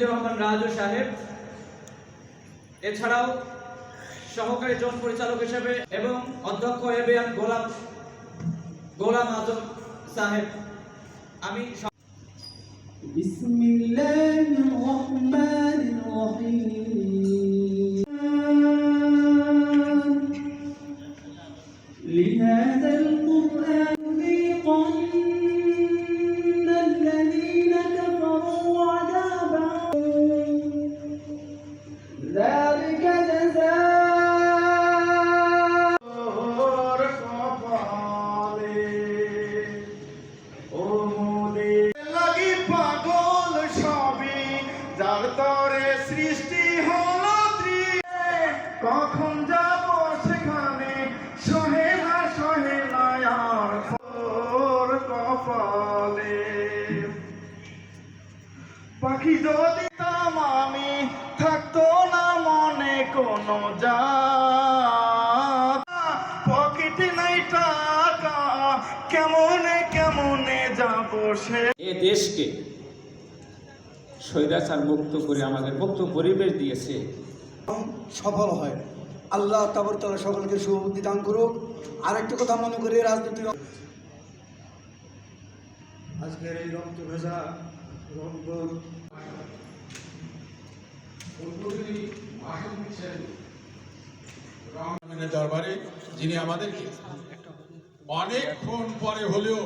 তৌহিদুর রহমান রাজু সাহেব এছাড়াও সহকারী জন পরিচালক হিসেবে এবং অধ্যক্ষ এ বি এম গোলাম গোলাম আজম সাহেব আমি স- بسم الله الرحمن الرحيم لهذا القرآن يذيقن কখন যাব সেখানে? কপালে। পাখি যদি তাম আমি, থাকতো না মনে কোনো যা পকেটে নাই টাকা, কেমনে কেমনে যাব সে? এ দেশকে স্বৈরাচার মুক্ত করে আমাদের মুক্ত পরিবেশ দিয়েছে। সফল হয়। আল্লাহ তাবরতলা সকলকে শুভবুদ্ধি দান করুক। আরেকটা কথা মনে করি রাজনীতি আজকের এই রক্ত ভেজা দরবারে যিনি আমাদেরকে অনেকক্ষণ পরে হলেও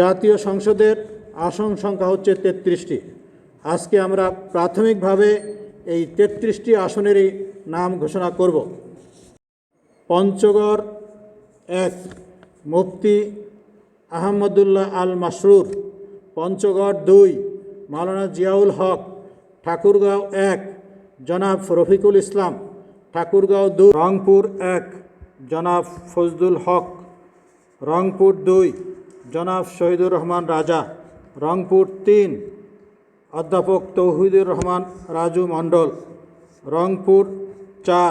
জাতীয় সংসদের আসন সংখ্যা হচ্ছে তেত্রিশটি। আজকে আমরা প্রাথমিকভাবে এই তেত্রিশটি আসনেরই নাম ঘোষণা করব। পঞ্চগড় এক, মুফতি আহমদুল্লাহ আল মাসরুর পঞ্চগড় দুই, মাওলানা জিয়াউল হক। ঠাকুরগাঁও এক, জনাব রফিকুল ইসলাম। ঠাকুরগাঁও দুই, রংপুর এক, জনাব ফজদুল হক। রংপুর দুই, জনাব শহীদুর রহমান রাজা। রংপুর তিন অধ্যাপক তৌহিদুর রহমান রাজু মণ্ডল রংপুর চার।